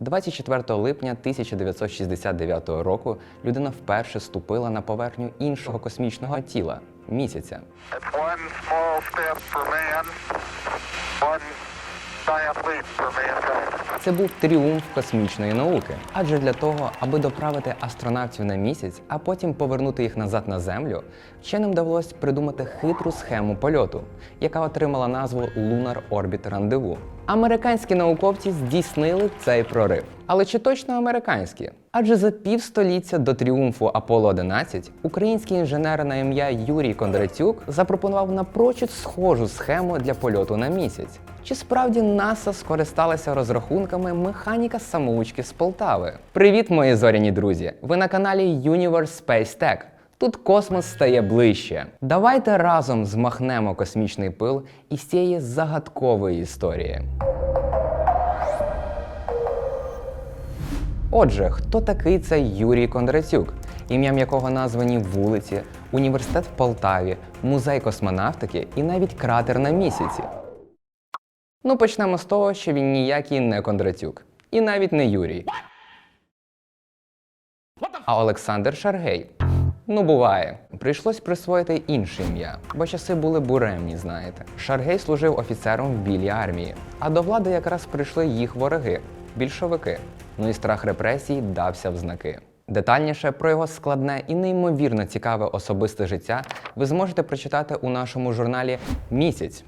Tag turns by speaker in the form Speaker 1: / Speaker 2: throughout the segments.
Speaker 1: 24 липня 1969 року людина вперше ступила на поверхню іншого космічного тіла місяця.
Speaker 2: Man,
Speaker 1: Це був тріумф космічної науки. Адже для того, аби доправити астронавтів на місяць, а потім повернути їх назад на землю, вченим довелось придумати хитру схему польоту, яка отримала назву Lunar Orbit Rendezvous. Американські науковці здійснили цей прорив. Але чи точно американські? Адже за півстоліття до тріумфу Аполло 11 український інженер на ім'я Юрій Кондратюк запропонував напрочуд схожу схему для польоту на місяць. Чи справді НАСА скористалася розрахунками механіка самоучки з Полтави? Привіт, мої зоряні друзі! Ви на каналі Universe Space Tech. Тут космос стає ближче. Давайте разом змахнемо космічний пил із цієї загадкової історії. Отже, хто такий цей Юрій Кондратюк, ім'ям якого названі вулиці, університет в Полтаві, музей космонавтики і навіть кратер на місяці? Ну, почнемо з того, що він ніякий не Кондратюк. І навіть не Юрій. А Олександр Шаргей. Ну, буває. Прийшлось присвоїти інше ім'я, бо часи були буремні, знаєте. Шаргей служив офіцером в білій армії, а до влади якраз прийшли їх вороги більшовики. Ну і страх репресій дався в знаки. Детальніше про його складне і неймовірно цікаве особисте життя ви зможете прочитати у нашому журналі Місяць.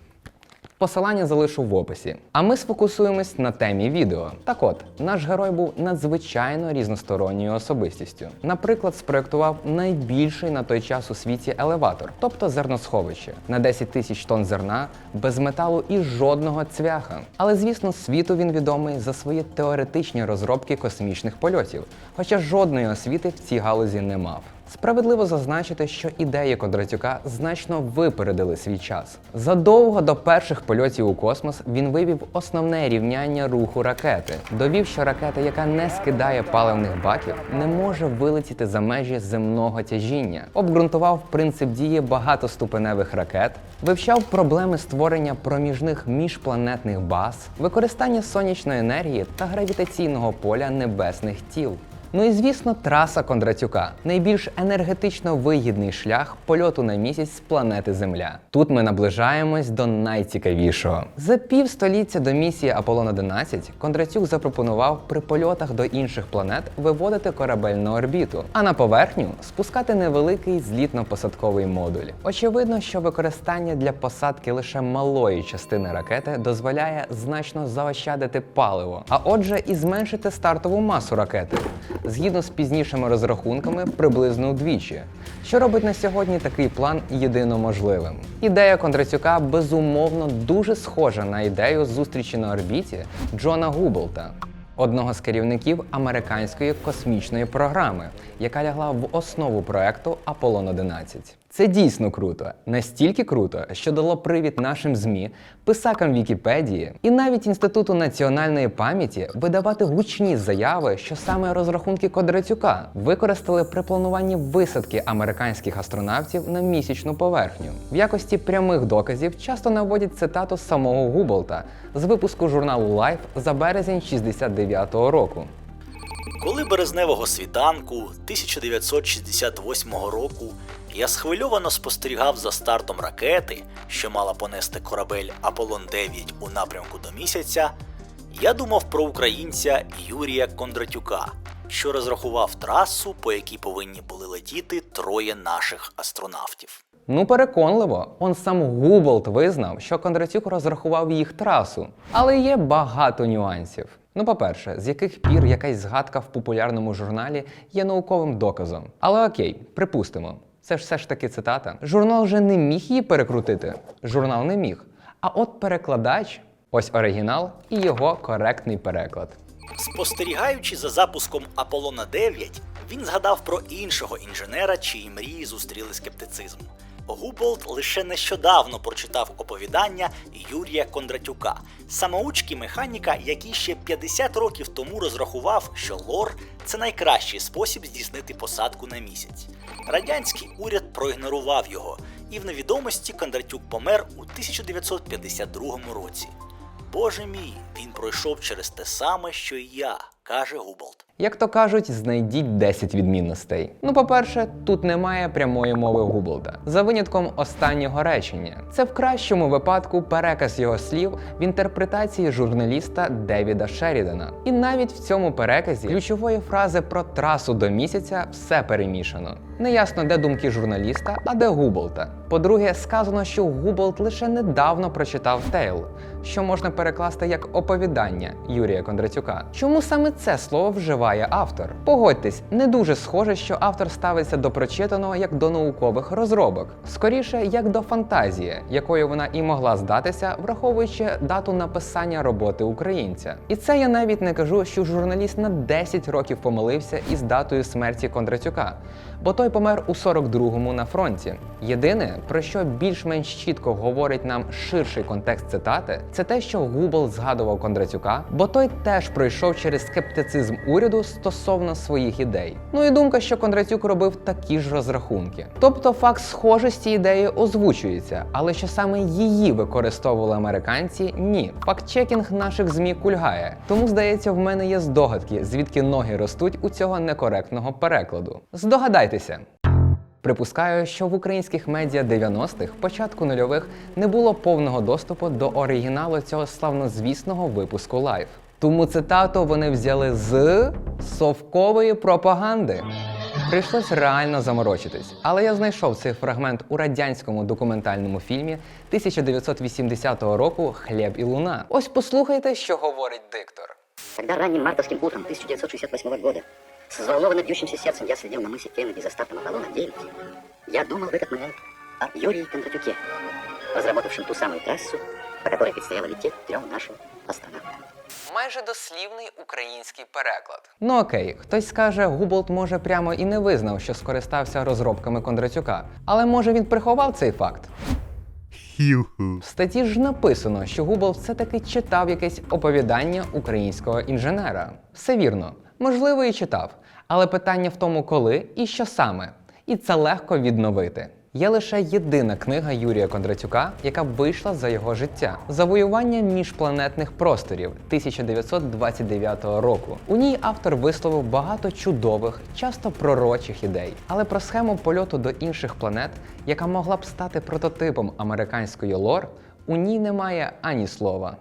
Speaker 1: Посилання залишу в описі. А ми сфокусуємось на темі відео. Так от, наш герой був надзвичайно різносторонньою особистістю. Наприклад, спроєктував найбільший на той час у світі елеватор, тобто зерносховище, на 10 тисяч тонн зерна, без металу і жодного цвяха. Але звісно, світу він відомий за свої теоретичні розробки космічних польотів, хоча жодної освіти в цій галузі не мав. Справедливо зазначити, що ідеї Кондратюка значно випередили свій час. Задовго до перших польотів у космос він вивів основне рівняння руху ракети. Довів, що ракета, яка не скидає паливних баків, не може вилетіти за межі земного тяжіння. Обґрунтував принцип дії багатоступеневих ракет, вивчав проблеми створення проміжних міжпланетних баз, використання сонячної енергії та гравітаційного поля небесних тіл. Ну і звісно, траса Кондратюка найбільш енергетично вигідний шлях польоту на місяць з планети Земля. Тут ми наближаємось до найцікавішого. За півстоліття до місії Аполлон 11 Кондратюк запропонував при польотах до інших планет виводити корабель на орбіту, а на поверхню спускати невеликий злітно-посадковий модуль. Очевидно, що використання для посадки лише малої частини ракети дозволяє значно заощадити паливо, а отже, і зменшити стартову масу ракети згідно з пізнішими розрахунками, приблизно вдвічі, що робить на сьогодні такий план єдино можливим. Ідея Кондрацюка безумовно дуже схожа на ідею зустрічі на орбіті Джона Гублта. одного з керівників американської космічної програми, яка лягла в основу проекту Аполлон 11. Це дійсно круто, настільки круто, що дало привід нашим ЗМІ, писакам Вікіпедії і навіть Інституту національної пам'яті видавати гучні заяви, що саме розрахунки Кондратюка використали при плануванні висадки американських астронавтів на місячну поверхню. В якості прямих доказів часто наводять цитату самого Губолта з випуску журналу Life за березень 69-го року.
Speaker 3: Коли березневого світанку 1968 року я схвильовано спостерігав за стартом ракети, що мала понести корабель Аполлон 9 у напрямку до місяця, я думав про українця Юрія Кондратюка, що розрахував трасу, по якій повинні були летіти троє наших астронавтів.
Speaker 1: Ну, переконливо, он сам Губолт визнав, що Кондратюк розрахував їх трасу. Але є багато нюансів. Ну, по-перше, з яких пір якась згадка в популярному журналі є науковим доказом. Але окей, припустимо, це ж все ж таки цитата. Журнал вже не міг її перекрутити. Журнал не міг. А от перекладач, ось оригінал і його коректний переклад.
Speaker 3: Спостерігаючи за запуском Аполлона 9, він згадав про іншого інженера, чиї мрії зустріли скептицизм. Губолт лише нещодавно прочитав оповідання Юрія Кондратюка, самоучки механіка, який ще 50 років тому розрахував, що лор це найкращий спосіб здійснити посадку на місяць. Радянський уряд проігнорував його, і в невідомості Кондратюк помер у 1952 році. Боже мій, він пройшов через те саме, що і я, каже Губолт.
Speaker 1: Як то кажуть, знайдіть 10 відмінностей. Ну, по-перше, тут немає прямої мови Гублда, за винятком останнього речення. Це в кращому випадку переказ його слів в інтерпретації журналіста Девіда Шерідана. І навіть в цьому переказі ключової фрази про трасу до місяця все перемішано. Неясно, де думки журналіста, а де Губолта. По-друге, сказано, що Губолт лише недавно прочитав Тейл, що можна перекласти як оповідання Юрія Кондратюка. Чому саме це слово вживає автор? Погодьтесь, не дуже схоже, що автор ставиться до прочитаного як до наукових розробок, скоріше як до фантазії, якою вона і могла здатися, враховуючи дату написання роботи українця. І це я навіть не кажу, що журналіст на 10 років помилився із датою смерті Кондратюка, бо той помер у 42-му на фронті. Єдине, про що більш-менш чітко говорить нам ширший контекст цитати, це те, що Губл згадував Кондратюка, бо той теж пройшов через скептицизм уряду стосовно своїх ідей. Ну і думка, що Кондратюк робив такі ж розрахунки. Тобто факт схожості ідеї озвучується, але що саме її використовували американці, ні. Факт-чекінг наших змі кульгає. Тому здається, в мене є здогадки, звідки ноги ростуть у цього некоректного перекладу. Здогадайтеся. Припускаю, що в українських медіа 90-х, початку нульових, не було повного доступу до оригіналу цього славнозвісного випуску лайв. Тому цитату вони взяли з совкової пропаганди. Прийшлось реально заморочитись, але я знайшов цей фрагмент у радянському документальному фільмі 1980 року Хліб і луна. Ось послухайте, що говорить диктор.
Speaker 4: Когда ранним мартовским утром 1968 года с взволнованно бьющимся сердцем я следил на мысе Кеннеди за стартом Аполлона-9, я думал в этот момент о Юрии Кондратюке, разработавшем ту самую трассу, по которой предстояло лететь трем нашим астронавтам.
Speaker 1: Майже дослівний український переклад. Ну окей, хтось скаже, Губолт може прямо і не визнав, що скористався розробками Кондратюка, але може він приховав цей факт. В статті ж написано, що Губл все-таки читав якесь оповідання українського інженера. Все вірно, можливо, і читав. Але питання в тому, коли і що саме. І це легко відновити. Є лише єдина книга Юрія Кондратюка, яка вийшла за його життя завоювання міжпланетних просторів 1929 року. У ній автор висловив багато чудових, часто пророчих ідей. Але про схему польоту до інших планет, яка могла б стати прототипом американської лор, у ній немає ані слова.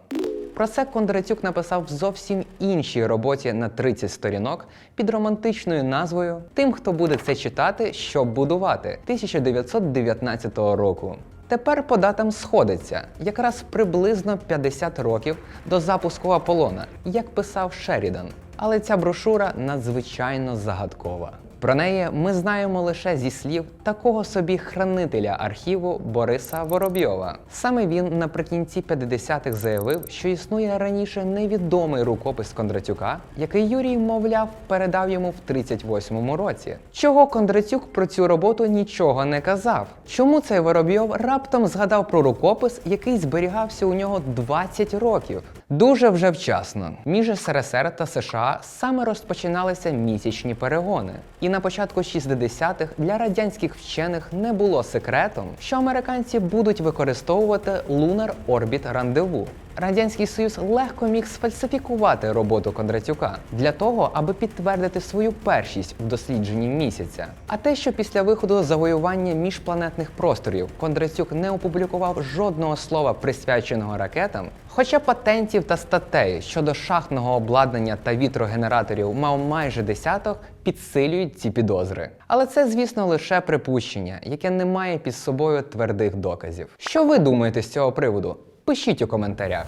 Speaker 1: Про це Кондратюк написав в зовсім іншій роботі на 30 сторінок під романтичною назвою Тим, хто буде це читати, щоб будувати 1919 року. Тепер по датам сходиться якраз приблизно 50 років до запуску Аполлона, як писав Шерідан. Але ця брошура надзвичайно загадкова. Про неї ми знаємо лише зі слів такого собі хранителя архіву Бориса Воробйова. Саме він наприкінці 50-х заявив, що існує раніше невідомий рукопис Кондратюка, який Юрій, мовляв, передав йому в 38-му році. Чого Кондратюк про цю роботу нічого не казав? Чому цей Воробйов раптом згадав про рукопис, який зберігався у нього 20 років? Дуже вже вчасно. Між СРСР та США саме розпочиналися місячні перегони. І на початку 60-х для радянських вчених не було секретом, що американці будуть використовувати Lunar Orbit Rendezvous. Радянський Союз легко міг сфальсифікувати роботу Кондратюка для того, аби підтвердити свою першість в дослідженні місяця. А те, що після виходу завоювання міжпланетних просторів Кондратюк не опублікував жодного слова присвяченого ракетам, хоча патентів та статей щодо шахтного обладнання та вітрогенераторів мав майже десяток, підсилюють ці підозри. Але це, звісно, лише припущення, яке не має під собою твердих доказів. Що ви думаєте з цього приводу? Пишіть у коментарях.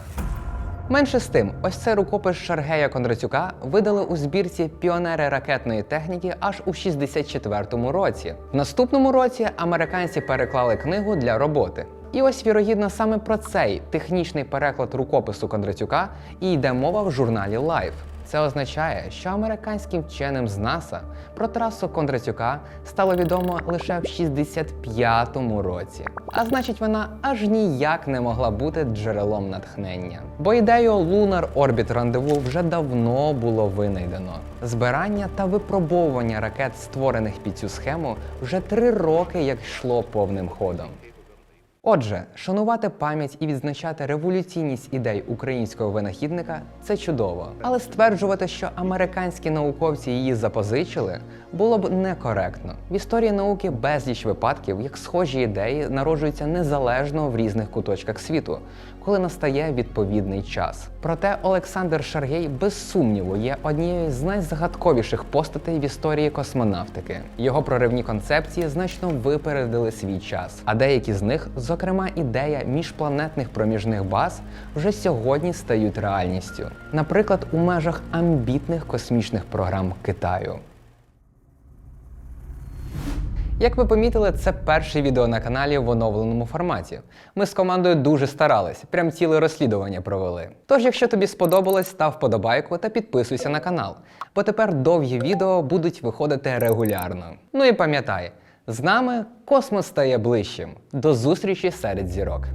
Speaker 1: Менше з тим, ось цей рукопис Шаргея Кондратюка видали у збірці Піонери ракетної техніки аж у 64-му році. В наступному році американці переклали книгу для роботи. І ось, вірогідно, саме про цей технічний переклад рукопису Кондратюка і йде мова в журналі Life. Це означає, що американським вченим з НАСА про трасу Кондратюка стало відомо лише в 65-му році. А значить, вона аж ніяк не могла бути джерелом натхнення. Бо ідею Lunar Orbit Rendezvous вже давно було винайдено. Збирання та випробовування ракет, створених під цю схему, вже три роки як йшло повним ходом. Отже, шанувати пам'ять і відзначати революційність ідей українського винахідника це чудово. Але стверджувати, що американські науковці її запозичили, було б некоректно. В історії науки безліч випадків, як схожі ідеї народжуються незалежно в різних куточках світу, коли настає відповідний час. Проте Олександр Шаргей без сумніву є однією з найзагадковіших постатей в історії космонавтики. Його проривні концепції значно випередили свій час, а деякі з них, зокрема ідея міжпланетних проміжних баз, вже сьогодні стають реальністю. Наприклад, у межах амбітних космічних програм Китаю. Як ви помітили, це перше відео на каналі в оновленому форматі. Ми з командою дуже старались, прям ціле розслідування провели. Тож, якщо тобі сподобалось, став подобайку та підписуйся на канал, бо тепер довгі відео будуть виходити регулярно. Ну і пам'ятай, з нами космос стає ближчим. До зустрічі серед зірок.